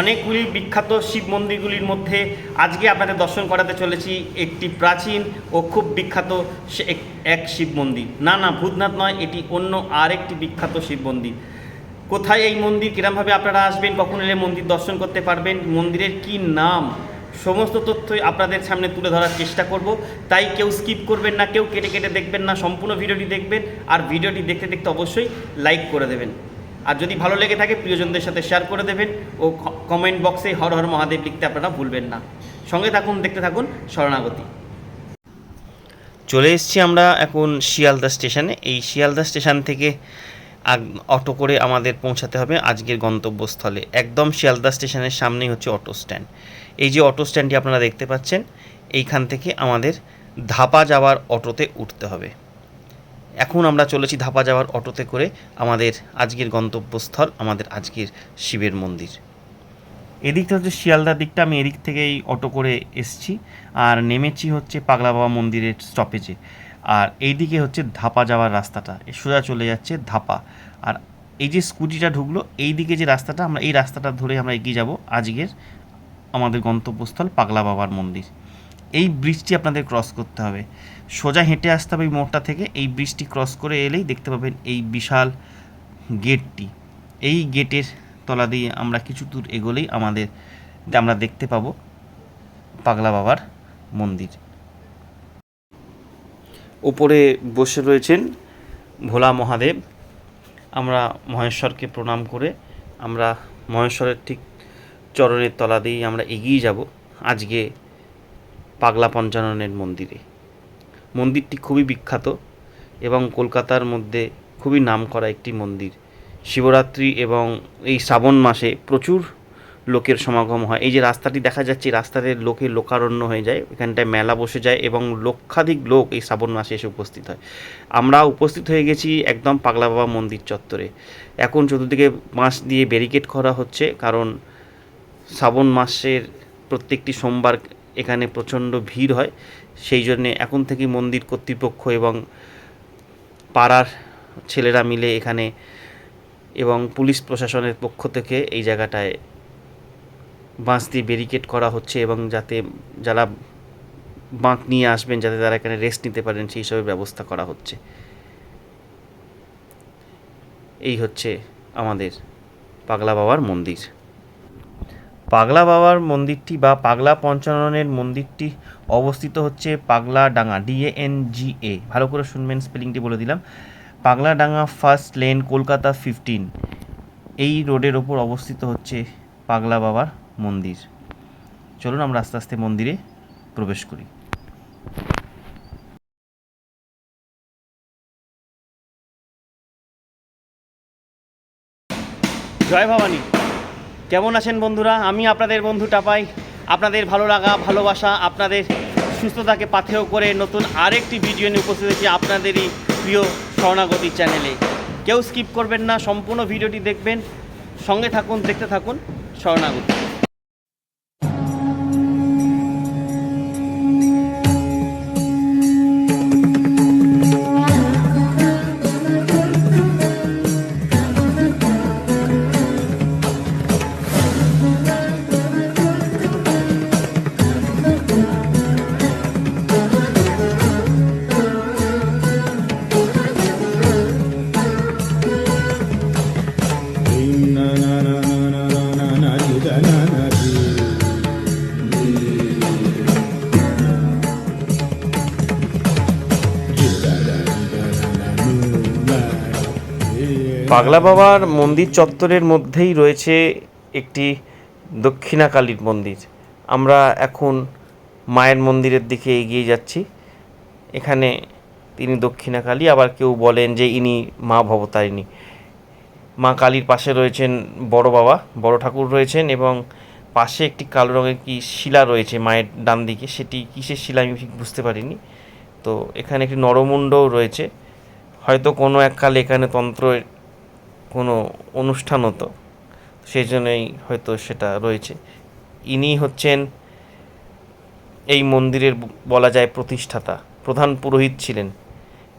অনেকগুলি বিখ্যাত শিব মন্দিরগুলির মধ্যে আজকে আপনাদের দর্শন করাতে চলেছি একটি প্রাচীন ও খুব বিখ্যাত এক শিব মন্দির। না না, ভূতনাথ নয়, এটি অন্য আরেকটি বিখ্যাত শিব মন্দির। কোথায় এই মন্দির, কিরমভাবে আপনারা আসবেন, কখন এলে মন্দির দর্শন করতে পারবেন, মন্দিরের কি নাম, সমস্ত তথ্যই আপনাদের সামনে তুলে ধরার চেষ্টা করব। তাই কেউ স্কিপ করবেন না, কেউ কেটে কেটে দেখবেন না, সম্পূর্ণ ভিডিওটি দেখবেন, আর ভিডিওটি দেখতে দেখতে অবশ্যই লাইক করে দেবেন। আর যদি ভালো লেগে থাকে, প্রিয়জনদের সাথে শেয়ার করে দেবেন ও কমেন্ট বক্সে হর হর মহাদেব লিখতে আপনারা ভুলবেন না। সঙ্গে থাকুন, দেখতে থাকুন শরণাগতি। চলে এসেছি আমরা এখন শিয়ালদা স্টেশনে। এই শিয়ালদা স্টেশন থেকে অটো করে আমাদের পৌঁছাতে হবে আজকের গন্তব্যস্থলে। একদম শিয়ালদা স্টেশনের সামনেই হচ্ছে অটো স্ট্যান্ড। এই যে অটো স্ট্যান্ডটি আপনারা দেখতে পাচ্ছেন, এইখান থেকে আমাদের ধাপা যাওয়ার অটোতে উঠতে হবে। এখন আমরা চলেছি ধাপা যাওয়ার অটোতে করে আমাদের আজকের গন্তব্যস্থল, আমাদের আজকের শিবের মন্দির। এদিকটা হচ্ছে শিয়ালদার দিকটা, আমি এদিক থেকেই অটো করে এসছি। আর নেমেছি হচ্ছে পাগলা বাবা মন্দিরের স্টপেজে আর এইদিকে হচ্ছে ধাপা যাওয়ার রাস্তাটা সোজা চলে যাচ্ছে ধাপা। আর এই যে স্কুটিটা ঢুকলো এই দিকে যে রাস্তাটা, আমরা এই রাস্তাটা ধরে আমরা এগিয়ে যাব আজকের আমাদের গন্তব্যস্থল পাগলা বাবার মন্দির। এই ব্রিজটি আপনাদের ক্রস করতে হবে। সোজা হেঁটে আসতে হবে এই মোড়টা থেকে, এই ব্রিজটি ক্রস করে এলেই দেখতে পাবেন এই বিশাল গেটটি এই গেটের তলা দিয়ে আমরা কিছু দূর এগোলেই আমাদের, আমরা দেখতে পাবো পাগলা বাবার মন্দির। উপরে বসে রয়েছেন ভোলা মহাদেব। আমরা মহেশ্বরকে প্রণাম করে আমরা মহেশ্বরের ঠিক চরণের তলা দিয়েই আমরা এগিয়ে যাব। আজকে পাগলা পঞ্চাননের মন্দিরে। মন্দিরটি খুবই বিখ্যাত এবং কলকাতার মধ্যে খুবই নামকরা একটি মন্দির। শিবরাত্রি এবং এই শ্রাবণ মাসে প্রচুর লোকের সমাগম হয়। এই যে রাস্তাটি দেখা যাচ্ছে রাস্তাতে লোকে লোকারণ্য হয়ে যায়, এখানটায় মেলা বসে যায় এবং লক্ষাধিক লোক এই শ্রাবণ মাসে এসে উপস্থিত হয়। আমরা উপস্থিত হয়ে গেছি একদম পাগলা বাবা মন্দির চত্বরে। এখন চতুর্দিকে বাঁশ দিয়ে ব্যারিকেড করা হচ্ছে, কারণ শ্রাবণ মাসের প্রত্যেকটি সোমবার এখানে প্রচণ্ড ভিড় হয়। সেই জন্যে এখন থেকে মন্দির কর্তৃপক্ষ এবং পাড়ার ছেলেরা মিলে এখানে এবং পুলিশ প্রশাসনের পক্ষ থেকে এই জায়গাটায় বাঁশ দিয়ে ব্যারিকেড করা হচ্ছে এবং যাতে যারা বাঁক নিয়ে আসবেন, যাতে তারা এখানে রেস্ট নিতে পারেন, সেই সবের ব্যবস্থা করা হচ্ছে। এই হচ্ছে আমাদের পাগলা বাবার মন্দির। পাগলা বাবার মন্দিরটি বা পাগলা পঞ্চাননের মন্দিরটি অবস্থিত হচ্ছে পাগলা জি এ ভালো করে শুনবেন স্পেলিংটি বলে দিলাম। Pagladanga First Lane, Kolkata fifteen. এই রোডের ওপর অবস্থিত হচ্ছে পাগলা বাবার মন্দির। চলুন আমরা আস্তে আস্তে মন্দিরে প্রবেশ করি। জয় ভবানী। কেমন আছেন বন্ধুরা? আমি আপনাদের বন্ধু টাপাই। আপনাদের ভালো লাগা, ভালোবাসা, আপনাদের সুস্থতাকে পাথেয় করে নতুন আরেকটি ভিডিও নিয়ে উপস্থিত হয়েছি আপনাদেরই প্রিয় শরণাগতি চ্যানেলে। কেউ স্কিপ করবেন না, সম্পূর্ণ ভিডিওটি দেখবেন। সঙ্গে থাকুন, দেখতে থাকুন শরণাগতি পাগলা বাবার মন্দির চত্বরের মধ্যেই রয়েছে একটি দক্ষিণাকালীর মন্দির। আমরা এখন মায়ের মন্দিরের দিকে এগিয়ে যাচ্ছি। এখানে তিনি দক্ষিণাকালী, আবার কেউ বলেন যে ইনি মা ভবতারিণী। মা কালীর পাশে রয়েছেন বড় বাবা, বড় ঠাকুর রয়েছেন এবং পাশে একটি কালো রঙের কি শিলা রয়েছে মায়ের ডান দিকে। সেটি কিসের শিলা আমি ঠিক বুঝতে পারিনি। তো এখানে একটি নরমুণ্ডও রয়েছে। হয়তো কোনো এককালে এখানে তন্ত্রের কোনো অনুষ্ঠান হতো সেই জন্যই হয়তো সেটা রয়েছে। ইনি হচ্ছেন এই মন্দিরের বলা যায় প্রতিষ্ঠাতা, প্রধান পুরোহিত ছিলেন।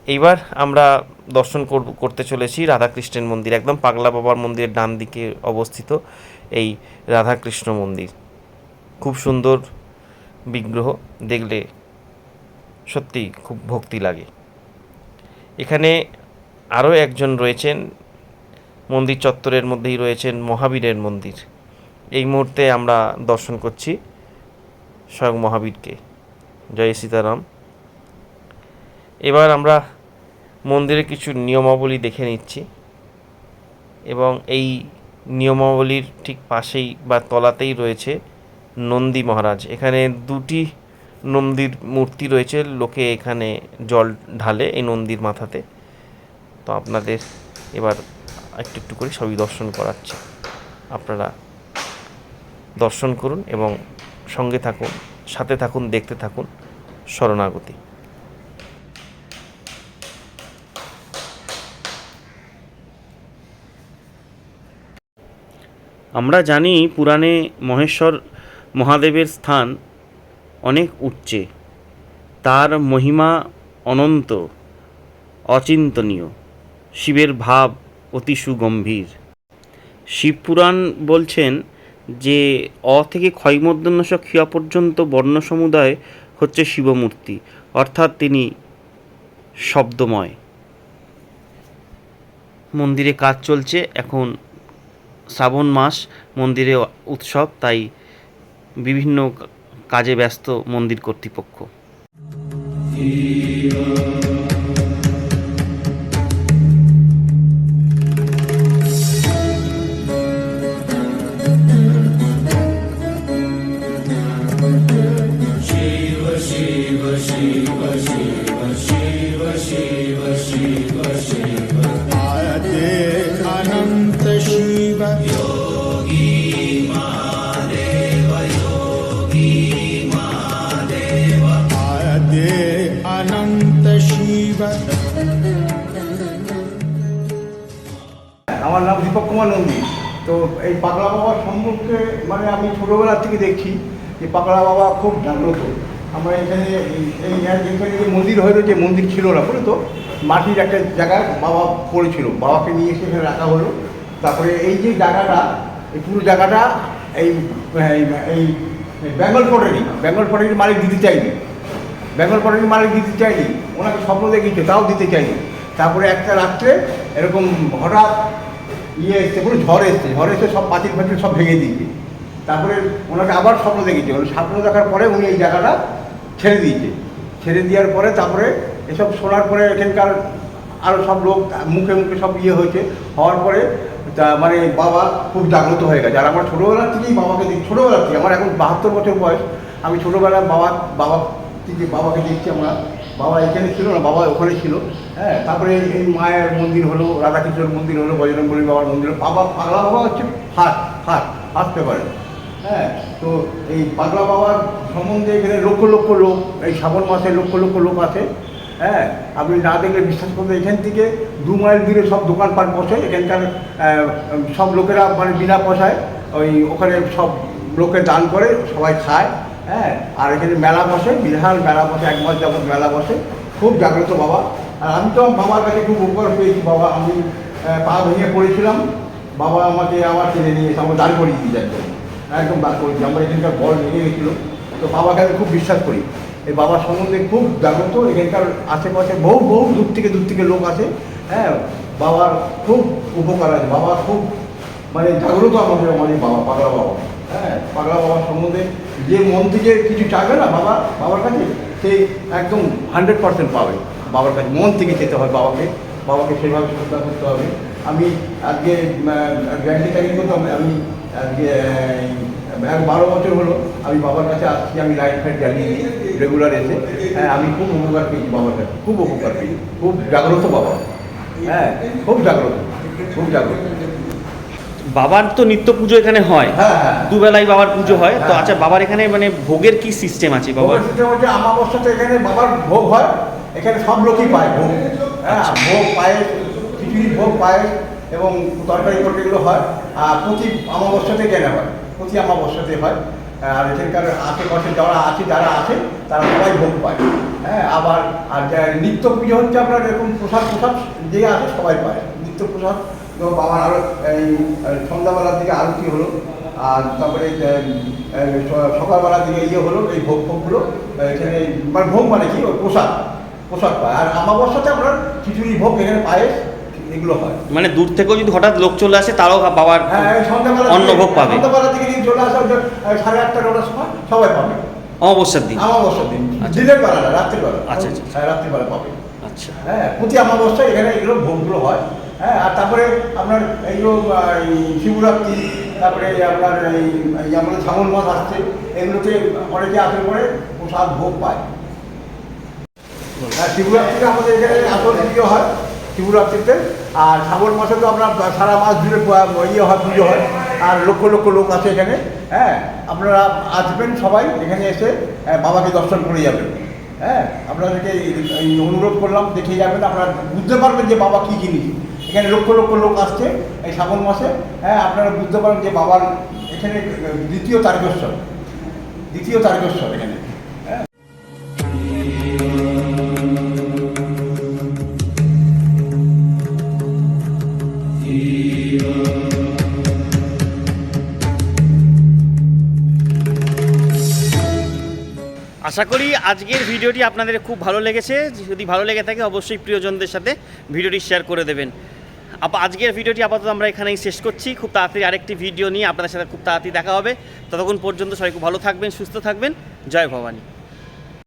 এইবার আমরা দর্শন করতে চলেছি রাধাকৃষ্ণের মন্দির, একদম পাগলা বাবার মন্দিরের ডান দিকে অবস্থিত এই রাধাকৃষ্ণ মন্দির। খুব সুন্দর বিগ্রহ, দেখলে সত্যি খুব ভক্তি লাগে। এখানে আরও একজন রয়েছেন মন্দির চত্বরের মধ্যেই রয়েছেন মহাবীরের মন্দির। এই মুহূর্তে আমরা দর্শন করছি স্বয়ং মহাবীরকে। জয় সীতারাম। এবার আমরা মন্দিরে কিছু নিয়মাবলী দেখে নিচ্ছি এবং এই নিয়মাবলীর ঠিক পাশেই বা তলাতেই রয়েছে নন্দী মহারাজ। এখানে দুটি নন্দীর মূর্তি রয়েছে, লোকে এখানে জল ঢালে এই নন্দীর মাথাতে। তো আপনাদের এবার একটু একটু করে সবই দর্শন করাচ্ছে। আপনারা দর্শন করুন এবং সঙ্গে থাকুন, সাথে থাকুন, দেখতে থাকুন। শরণাগতি। আমরা জানি পুরাণে মহেশ্বর মহাদেবের স্থান অনেক উচ্চে। তার মহিমা অনন্ত, অচিন্তনীয়। শিবের ভাব অতি সুগম্ভীর। শিবপুরাণ বলছেন যে, অ থেকে ক্ষয়মূর্ধন্যস ক্ষিয়া পর্যন্ত বর্ণ সমুদায় হচ্ছে শিবমূর্তি, অর্থাৎ তিনি শব্দময়। মন্দিরে কাজ চলছে, এখন শ্রাবণ মাস, মন্দিরে উৎসব, তাই বিভিন্ন কাজে ব্যস্ত মন্দির কর্তৃপক্ষ। আমার নাম দীপক কুমার নন্দী। তো এই পাগলা বাবার সম্পর্কে মানে আমি ছোটোবেলা থেকে দেখছি যে পাগলা বাবা খুব জাগ্রত। আমরা এখানে এই- এখানে যে মন্দির হয়তো যে মন্দির ছিল না, বলে তো, মাটির একটা জায়গায় বাবা পড়েছিল। বাবাকে নিয়ে এসে এখানে রাখা হলো। তারপরে এই যে জায়গাটা, এই পুরো জায়গাটা এই এই- এই বেঙ্গল পটেরই বেঙ্গল পটেরই মালিক দিতে চাইনি বেঙ্গল পটেরই মালিক দিতে চাইনি, ওনাকে স্বপ্ন দেখিয়েছে, তাও দিতে চাইনি। তারপরে একটা রাত্রে এরকম হঠাৎ ইয়ে এসছে, পুরো ঝড় এসছে, ঝড় এসে সব পাঁচিল ফাচিল সব ভেঙে দিয়েছে। তারপরে ওনাকে আবার স্বপ্ন দেখিয়েছে স্বপ্ন দেখার পরে উনি এই জায়গাটা ছেড়ে দিয়েছে। ছেড়ে দেওয়ার পরে তারপরে এসব শোনার পরে এখানকার আরও সব লোক মুখে মুখে সব ইয়ে হয়েছে, হওয়ার পরে তা মানে বাবা খুব জাগ্রত হয়ে গেছে। আর আমার ছোটোবেলার থেকেই বাবাকে দেখি, ছোটোবেলার থেকে, আমার এখন বাহাত্তর বছর বয়স, আমি ছোটোবেলায় বাবা বাবা থেকে বাবাকে দেখছি আমরা। বাবা এখানে ছিল না, বাবা ওখানে ছিল। হ্যাঁ তারপরে এই- মায়ের মন্দির হলো রাধাকৃষ্ণের মন্দির হলো বজরঙ্গলী বাবার মন্দির বাবা পাগলা বাবা হচ্ছে ফার্স্ট ফার্স্ট ফার্স্ট পারে। হ্যাঁ তো এই পাগলা বাবার সম্বন্ধে এখানে লক্ষ লক্ষ লোক, এই শ্রাবণ মাসে লক্ষ লক্ষ লোক আছে। হ্যাঁ আপনি না দেখলে বিশ্বাস করবেন, এখান থেকে দু মাইল দূরে সব দোকানপাট বসে, এখানকার সব লোকেরা মানে বিনা পয়সায় ওই ওখানে সব লোকে দান করে, সবাই খায়। হ্যাঁ আর এখানে মেলা বসে বিশাল মেলা বসে, এক মাস যাবত মেলা বসে। খুব জাগ্রত বাবা। আর আমি তো বাবার কাছে খুব উপকার পেয়েছি বাবা। আমি পা ভেঙে পড়েছিলাম। বাবা আমাকে আমার টেনে নিয়ে এসে আমাকে দান করিয়ে দিয়ে যাচ্ছে একদম দান করেছি আমার এখানকার বল ভেঙে গেছিল। তো বাবাকে আমি খুব বিশ্বাস করি। এই বাবার সম্বন্ধে খুব জাগ্রত। এখানকার আশেপাশে বহু বহু দূর থেকে দূর থেকে লোক আসে। হ্যাঁ বাবার খুব উপকার আছে। বাবা খুব মানে জাগ্রত আমাদের আমাদের বাবা, পাগলা বাবা। হ্যাঁ পাগলা বাবার সম্বন্ধে যে মন থেকে কিছু চাইবে না বাবা, বাবার কাছে, সে একদম হান্ড্রেড পার্সেন্ট পাবে। বাবার কাছে মন থেকে যেতে হয় বাবাকে বাবাকে সেভাবে শ্রদ্ধা করতে হবে। আমি আজকে ব্যাংকে চাকরি করতাম আমি আজকে এক বারো বছর হলো আমি বাবার কাছে আসছি, আমি লাইট ফাইট জ্বালিয়ে রেগুলার এসে। হ্যাঁ আমি খুব উপকার পেয়েছি বাবার কাছে, খুব উপকার পেয়েছি। খুব জাগ্রত বাবা। হ্যাঁ খুব জাগ্রত খুব জাগ্রত। বাবার তো নিত্য পুজো এখানে হয়। হ্যাঁ হ্যাঁ। দুবেলাই বাবার পুজো হয়। তো হ্যাঁ। আচ্ছা বাবার এখানে মানে ভোগের কি সিস্টেম আছে বাবার? সিস্টেম হচ্ছে আমাবস্যাতে এখানে বাবার ভোগ হয়। এখানে সব লোকই পায় ভোগ। হ্যাঁ ভোগ পায় খিচুড়ি ভোগ পায় এবং তরকারি তরকারিগুলো হয়। আর প্রতি অমাবস্যাতে কেনা হয়? প্রতি অমাবস্যাতে হয়। আর এখানকার আশেপাশে যারা আছে যারা আছে তারা সবাই ভোগ পায়। হ্যাঁ আবার আর নিত্য পুজো হচ্ছে আপনার এরকম প্রসাদ প্রসাদ যে আছে সবাই পায়। নিত্য প্রসাদ তো বাবার আরও এই সন্ধ্যাবেলার দিকে আরতি হলো? আর তারপরে এ, এ, স- সকালবেলা দিকে ইয়ে হলো এই ভোগ ভোগগুলো এখানে মানে ভোগ মানে কি? প্রসাদ প্রসাদ পায়। আর আমাবস্যাতে আপনার খিচুড়ি ভোগ এখানে পায়েস এগুলো হয়। মানে দূর থেকেও যদি হঠাৎ লোক চলে আসে তারাও বাবার হ্যাঁ সন্ধ্যাবেলা অন্নভোগ পাবে। সন্ধ্যাবেলা থেকে যদি চলে আসে সাড়ে আটটা নটার সময় সবাই পাবে। অমাবস্যার দিন। আমাবস্যার দিন। আচ্ছা। দিনের বেলা না রাত্রির বেলা আচ্ছা, আচ্ছা। হ্যাঁ রাত্রির পাবে। আচ্ছা। হ্যাঁ প্রতি অমাবস্যায় এখানে এগুলো ভোগগুলো হয়। হ্যাঁ আর তারপরে আপনার এই শিবরাত্রি, তারপরে আপনার এই আমাদের শ্রাবণ মাস আসছে, এগুলোতে অনেকে আসলে পরে প্রসাদ ভোগ পায়। হ্যাঁ শিবরাত্রিতে আমাদের এখানে আসল পুজো হয় শিবরাত্রিতে, আর শ্রাবণ মাসে তো আপনার সারা মাস জুড়ে ইয়ে হয়, পুজো হয়, আর লক্ষ লক্ষ লোক আছে এখানে। হ্যাঁ আপনারা আসবেন সবাই, এখানে এসে বাবাকে দর্শন করে যাবেন। হ্যাঁ আপনাদেরকে এই অনুরোধ করলাম, দেখে যাবেন, আপনারা বুঝতে পারবেন যে বাবা কী জিনিস। এখানে লক্ষ লক্ষ লোক আসছে এই শ্রাবণ মাসে। হ্যাঁ আপনারা বুঝতে পারবেন যে বাবার এখানে, দ্বিতীয় তারকেশ্বর। দ্বিতীয় তারকেশ্বর এখানে। হ্যাঁ। আশা করি আজকের ভিডিওটি আপনাদের খুব ভালো লেগেছে। যদি ভালো লেগে থাকে, অবশ্যই প্রিয়জনদের সাথে ভিডিওটি শেয়ার করে দেবেন। আপ- আজকের ভিডিওটি আপাতত আমরা এখানেই শেষ করছি। খুব তাড়াতাড়ি আরেকটি ভিডিও নিয়ে আপনাদের সাথে খুব তাড়াতাড়ি দেখা হবে। ততক্ষণ পর্যন্ত সবাই খুব ভালো থাকবেন, সুস্থ থাকবেন। জয় ভবানী।